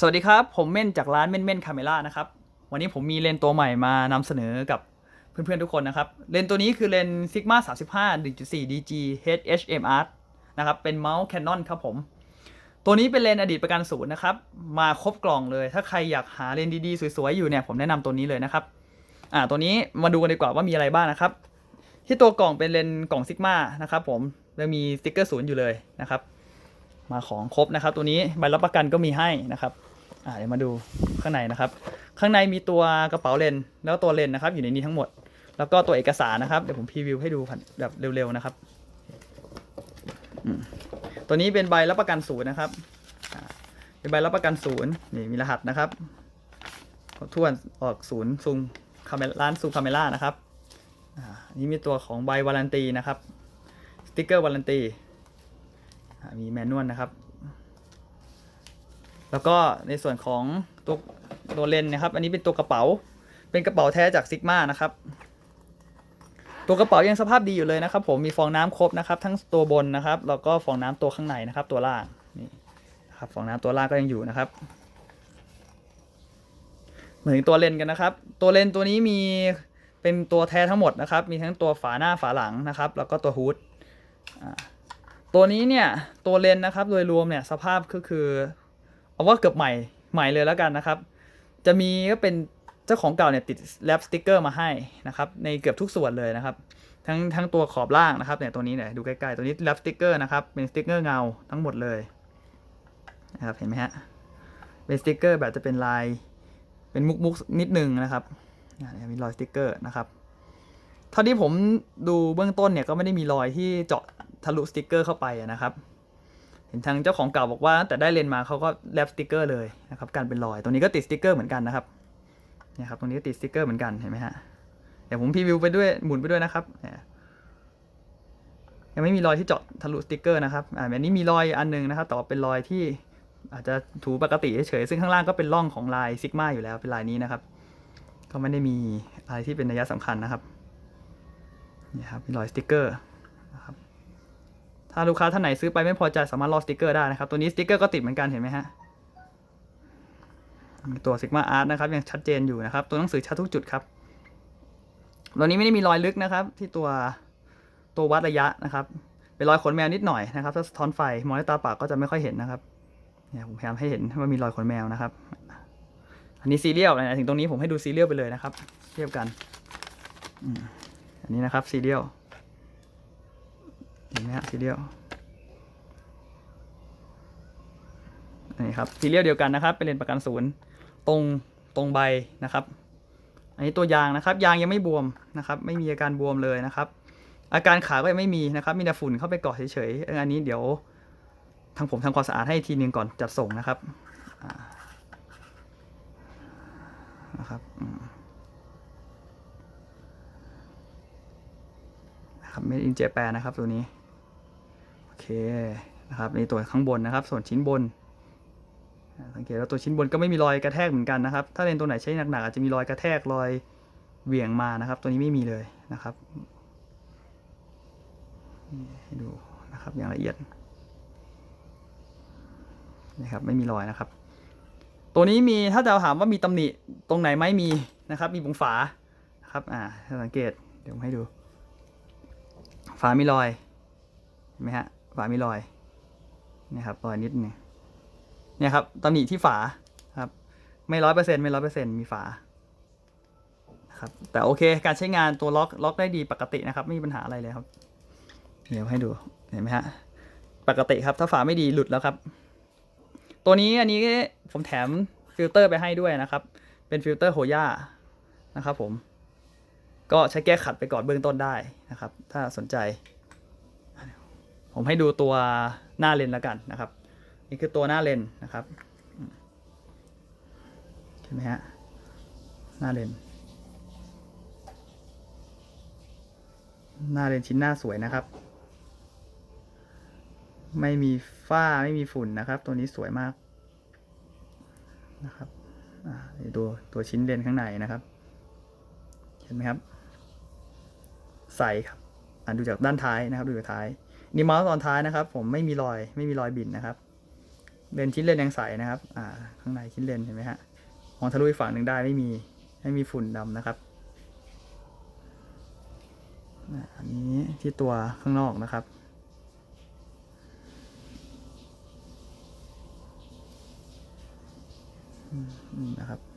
สวัสดีครับ ผมเม่นจากร้านเม่นเม่นคาเมล่านะครับ วันนี้ผมมีเลนส์ตัวใหม่มานำเสนอกับเพื่อนๆทุกคนนะครับ เลนส์ตัวนี้คือเลนส์ Sigma 35 1.4 DG HHMR นะครับ เป็นเมาส์ Canon ครับผม ตัวนี้เป็นเลนส์อดีตประกันศูนย์นะครับ มาครบกล่องเลย ถ้าใครอยากหาเลนส์ดีๆ สวยๆ อยู่เนี่ย ผมแนะนำตัวนี้เลยนะครับ อ่า ตัวนี้มาดูกันดีกว่าว่ามีอะไรบ้างนะครับ ที่ตัวกล่องเป็นเลนส์กล่อง Sigma นะครับผมแล้วมีสติ๊กเกอร์ศูนย์อยู่เลยนะครับ มาของครบนะครับ ตัวนี้ใบรับประกันก็มีให้นะครับอ่าเดี๋ยวมาดูข้างในนะครับ ข้างในมีตัวกระเป๋าเลนแล้วตัวเลนนะครับ อยู่ในนี้ทั้งหมด แล้วก็ตัวเอกสารนะครับเดี๋ยวผมพรีวิวให้ดูแบบเร็วๆนะครับ ตัวนี้เป็นใบรับประกันศูนย์นะครับเป็นใบรับประกันศูนย์นี่มีรหัสนะครับครบถ้วนออกศูนย์ซูมคาเมร้านซูมคาเมล่านะครับอ่านนี้มีตัวของใบวารันตีนะครับสติกเกอร์วารันตี มีแมนนวลนะครับ แล้วก็ในส่วนของตัวตัวเลนนะครับ อันนี้เป็นตัวกระเป๋า เป็นกระเป๋าแท้จากซิกมานะครับ ตัวกระเป๋ายังสภาพดีอยู่เลยนะครับ ผมมีฟองน้ำครบนะครับ ทั้งตัวบนนะครับ แล้วก็ฟองน้ำตัวข้างในนะครับ ตัวล่างนี่นะครับฟองน้ำตัวล่างก็ยังอยู่นะครับเหมือนตัวเลนกันนะครับ ตัวเลนตัวนี้มีเป็นตัวแท้ทั้งหมดนะครับ มีทั้งตัวฝาหน้าฝาหลังนะครับ แล้วก็ตัวฮูดอ่า ตัวนี้เนี่ยตัวเลนส์นะครับโดยรวมเนี่ยสภาพก็คือเอาว่าเกือบใหม่ใหม่เลยแล้วกันนะครับ จะมีก็เป็นเจ้าของเก่าเนี่ยติดแรปสติกเกอร์มาให้นะครับในเกือบทุกส่วนเลยนะครับทั้งทั้งตัวขอบล่างนะครับเนี่ยตัวนี้เนี่ยดูใกล้ๆตัวนี้แรปสติกเกอร์นะครับเป็นสติกเกอร์เงาทั้งหมดเลยนะครับเห็นไหมฮะเป็นสติกเกอร์แบบจะเป็นลายเป็นมุกมุกนิดนึงนะครับมีรอยสติกเกอร์นะครับเท่าที่ผมดูเบื้องต้นเนี่ยก็ไม่ได้มีรอยที่เจาะ ทะลุสติกเกอร์เข้าไปนะครับ เห็นทางเจ้าของเก่าบอกว่าแต่ได้เลนมาเขาก็แรปสติกเกอร์เลยนะครับการเป็นรอยตรงนี้ก็ติดสติกเกอร์เหมือนกันนะครับเนี่ยครับตรงนี้ก็ติดสติกเกอร์เหมือนกันเห็นไหมฮะเดี๋ยวผมพรีวิวไปด้วยหมุนไปด้วยนะครับยังไม่มีรอยที่เจาะทะลุสติกเกอร์นะครับอ่าอันนี้มีรอยอันหนึงนะครับแต่ว่าเป็นรอยที่อาจจะถูปกติเฉยๆซึ่งข้างล่างก็เป็นร่องของลายซิกมาอยู่แล้วเป็นลายนี้นะครับ ก็ไม่ได้มีอะไรที่เป็นนัยสำคัญนะครับนี่ครับมีรอยสติกเกอร์ ถ้าลูกค้าท่านไหนซื้อไปไม่พอใจสามารถลอกสติกเกอร์ได้นะครับ ตัวนี้สติกเกอร์ก็ติดเหมือนกันเห็นไหมฮะตัว Sigma Art นะครับยังชัดเจนอยู่นะครับ ตัวหนังสือชัดทุกจุดครับตัวนี้ไม่ได้มีรอยลึกนะครับ ที่ตัวตัววัดระยะนะครับเป็นรอยขนแมวนิดหน่อยนะครับถ้าสะท้อนไฟมองด้วยตาเปล่าก็จะไม่ค่อยเห็นนะครับเนี่ยผมพยายามให้เห็นว่ามีรอยขนแมวนะครับ อันนี้ซีเรียลนะถึงตรงนี้ผมให้ดูซีเรียลไปเลยนะครับ เทียบกันอันนี้นะครับซีเรียล เห็นไหมฮะซีเรียลนี่ครับซีเรียลเดียวกันนะครับ เป็นเลนประกันศูนย์ตรงตรงใบนะครับ อันนี้ตัวยางนะครับ ยางยังไม่บวมนะครับ ไม่มีอาการบวมเลยนะครับ อาการขาก็ยังไม่มีนะครับ มีแต่ฝุ่นเข้าไปเกาะเฉยๆอันนี้เดี๋ยวทางผมทำความสะอาดให้ทีนึงก่อนจัดส่งนะครับนะครับอืมนะครับ made in Japan นะครับตัวนี้ เคนะครับนี่ตัวข้างบนนะครับ ส่วนชิ้นบนสังเกตว่าตัวชิ้นบนก็ไม่มีรอยกระแทกเหมือนกันนะครับ ถ้าเลนตัวไหนใช้หนักๆอาจจะมีรอยกระแทกรอยเหวี่ยงมานะครับ ตัวนี้ไม่มีเลยนะครับให้ดูนะครับอย่างละเอียดนี่ครับไม่มีรอยนะครับ ตัวนี้มีถ้าจะถามว่ามีตำหนิตรงไหนไหมมีนะครับ มีบุงฝานะครับอ่าถ้าสังเกตเดี๋ยวผมให้ดู ฝามีรอยเห็นไหมฮะ ฝามีรอยนี่ยครับรอยนิดนึงเนี่ยครับตำหนิที่ฝาครับ ไม่ร้อยเปอร์เซ็นต์ไม่ร้อยเปอร์เซ็นต์มีฝาครับแต่โอเคการใช้งานตัวล็อกล็อกได้ดีปกตินะครับไม่มีปัญหาอะไรเลยครับ เดี๋ยวให้ดูเห็นไหมฮะปกติครับถ้าฝาไม่ดีหลุดแล้วครับ ตัวนี้อันนี้ผมแถมฟิลเตอร์ไปให้ด้วยนะครับ เป็นฟิลเตอร์โฮย่านะครับผม ก็ใช้แก้ขัดไปก่อนเบื้องต้นได้นะครับ ถ้าสนใจ ผมให้ดูตัวหน้าเลนแล้วกันนะครับ นี่คือตัวหน้าเลนนะครับอืมเห็นไหมฮะหน้าเลนหน้าเลนชิ้นหน้าสวยนะครับ ไม่มีฝ้าไม่มีฝุ่นนะครับ ตัวนี้สวยมากนะครับอ่านี่ดูตัวชิ้นเลนข้างในนะครับ เห็นไหมครับ ใสครับอ่าดูจากด้านท้ายนะครับ ดูจากท้าย นี่เมาส์ตอนท้ายนะครับ ผมไม่มีรอยไม่มีรอยบินนะครับเลนชิ้นเลนยังใสนะครับ อ่า ข้างในชิ้นเลนเห็นไหมฮะมองทะลุอีกฝั่งหนึ่งได้ไม่มีไม่มีฝุ่นดำนะครับอันนี้ที่ตัวข้างนอกนะครับอืมนะครับ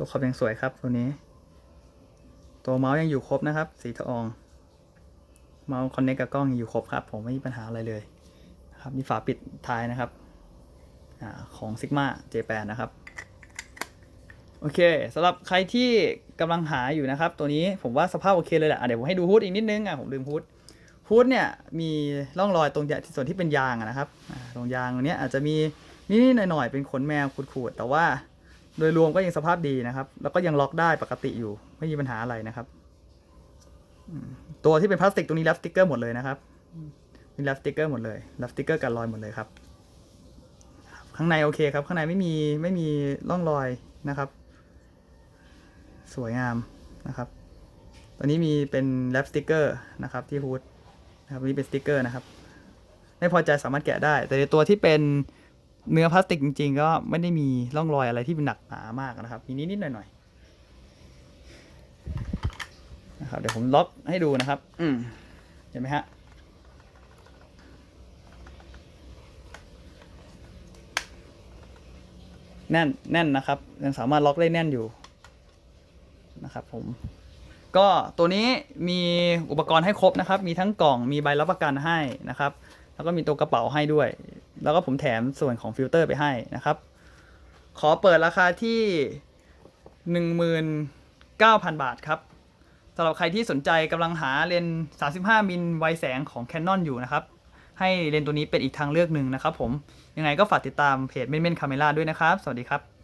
ตัวขอบยังสวยครับตัวนี้ ตัวเมาส์ยังอยู่ครบนะครับ สีทอง เมาส์คอนเนคกับกล้องยังอยู่ครบครับ ผมไม่มีปัญหาอะไรเลยนะครับมีฝาปิดท้ายนะครับอของ Sigma J8 นนะครับ โอเคสำหรับใครที่กำลังหาอยู่นะครับ ตัวนี้ผมว่าสภาพโอเคเลยแหละะเดี๋ยวผมให้ดูฮูดอีกนิดนึงอะผมลืมฮูดฮูดเนี่ยมีร่องรอยตรงที่ส่วนที่เป็นยางนะครับตรงยางตรงเนี้ยอาจจะมีนิดๆหน่อยๆเป็นขนแมวขูดๆแต่ว่า โดยรวมก็ยังสภาพดีนะครับ แล้วก็ยังล็อกได้ปกติอยู่ ไม่มีปัญหาอะไรนะครับ ตัวที่เป็นพลาสติกตรงนี้รับสติกเกอร์หมดเลยนะครับมีรับสติกเกอร์หมดเลยรับสติกเกอร์กันรอยหมดเลยครับ ข้างในโอเคครับ ข้างในไม่มีไม่มีร่องรอยนะครับ สวยงามนะครับตัวนี้มีเป็นแรปสติกเกอร์นะครับที่ฮูดนะครับนนี้เป็นสติกเกอร์นะครับ ไม่พอใจสามารถแกะได้ แต่ในตัวที่เป็น เนื้อพลาสติกจริงๆ ก็ไม่ได้มีร่องรอยอะไรที่เป็นหนักหนามากนะครับมีนิดๆหน่อยๆนะครับเดี๋ยวผมล็อกให้ดูนะครับ อืมเห็นไหมฮะแน่นแน่นนะครับ ยังสามารถล็อกได้แน่นอยู่นะครับผมก็ตัวนี้มีอุปกรณ์ให้ครบนะครับ มีทั้งกล่องมีใบรับประกันให้นะครับ แล้วก็มีตัวกระเป๋าให้ด้วย แล้วก็ผมแถมส่วนของฟิลเตอร์ไปให้นะครับ ขอเปิดราคาที่ 19,000 บาทครับสำหรับใครที่สนใจกำลังหาเลนส์35 มิลไวแสงของ Canon อยู่นะครับ ให้เลนส์ตัวนี้เป็นอีกทางเลือกหนึ่งนะครับผม ยังไงก็ฝากติดตามเพจเม่นเม่นคาเมล่าด้วยนะครับ สวัสดีครับ